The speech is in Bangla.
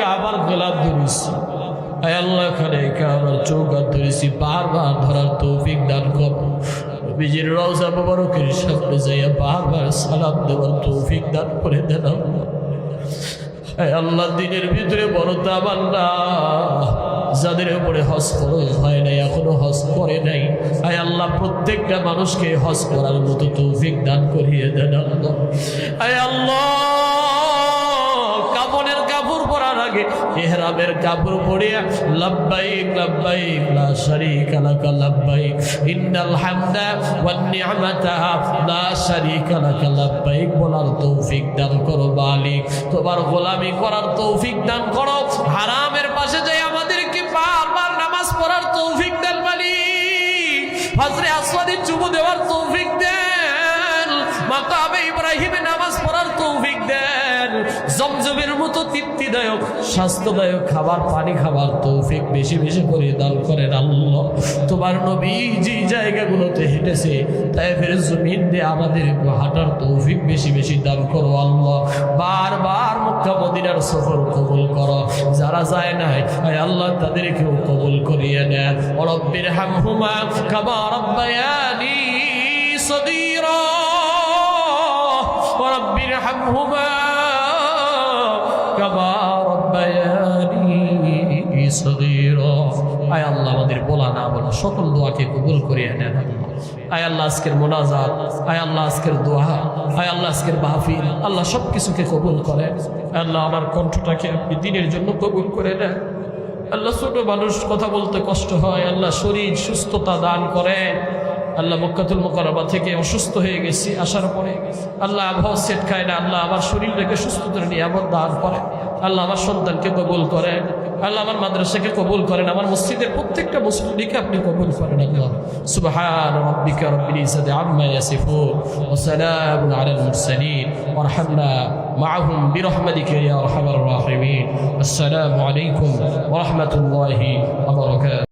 কাবার গোলাপ ধরেছি। আল্লাহ, এখানে কাবার চৌকাত ধরেছি। বারবার ধরার তৌফিক দান কর। রওজা মুবারকের সামনে যাইয়া বারবার সালাম দেওয়ার তৌফিক দান করে দেন আল্লাহ। দিনের ভিতরে বড় যাদের উপরে হজ ফরজ হয় নাই, এখনও হজ করে নাই। আয় আল্লাহ, প্রত্যেকটা মানুষকে হজ করার মতো তৌফিক দান করিয়ে দেন আয় আল্লাহ! আগে এহরামের কাপড় পরিয়া, লাব্বাইক লাব্বাইক, লা শারীকা লাকা, লাব্বাইক। ইন্নাল হামদা ওয়ান নি'মাতা লা শারীকা লাকা, লাব্বাইক বলার তৌফিক দান করো মালিক। তোমার গোলামি করার তৌফিক দান করো। হারামের পাশে যাই আমাদেরকে বারবার নামাজ পড়ার তৌফিক দেন মালিক। হজরে আসওয়াদে চুমু দেওয়ার তৌফিক দেন। মাকামে ইব্রাহিমে নামাজ পড়ার তৌফিক দেন। জমজমের মতো তৃপ্তিদায়ক স্বাস্থ্যদায়ক খাবার পানি খাবার তৌফিক বেশি বেশি করে দান করেন আল্লাহ তোমার নবী যে জায়গাগুলোতে হেঁটেছে তাই ফের জমিন দিয়ে আমাদের হাঁটার তৌফিক বেশি বেশি দান করো আল্লাহ বারবার মক্কা মদিনার সফর কবুল করো যারা যায় নাই আয় আল্লাহ তাদেরকেও কবুল করিয়ে নেন রব্বির হামহুমা কামা রব্বায়ানি صغيرا ورب ارحمهما كما ربياني صغيرا আয় আল্লাহ আমাদের বলা না বলা সকল দোয়াকে কবুল করিয়ে নেন আয় আল্লাহ আজকের মোনাজাত আয় আল্লাহ আজকের দোয়া আয় আল্লাহ আজকের মাহফিল আল্লাহ সব কিছুকে কবুল করে আল্লাহ আমার কণ্ঠটাকে আপনি দিনের জন্য কবুল করে নেন আল্লাহ ছোট মানুষ কথা বলতে কষ্ট হয় আল্লাহ শরীর সুস্থতা দান করেন আল্লাহ মক্কাতুল মোকারবা থেকে অসুস্থ হয়ে গেছি আসার পরে আল্লাহ আবহাওয়া সেট খায় না আল্লাহ আমার শরীরটাকে সুস্থতার নিয়ামত দান করে আল্লাহ আমার সন্তানকে কবুল করেন আল্লাহ আমার মাদ্রাসাকে কবুল করেন। আমার মসজিদের প্রত্যেকটা মুসলিমকে আপনি কবুল করেন আল্লাহ। সুবহান রাব্বিকা রাব্বিল ইজ্জাতি আম্মা ইয়াসিফুন ওয়া সালামুন আলাল মুরসালিন। ওয়ারহামনা মাআহুম বিরহমাতিকা ইয়া আরহামার রাহিমিন। আসসালামু আলাইকুম ওয়া রাহমাতুল্লাহি ওয়া বারাকাতুহু।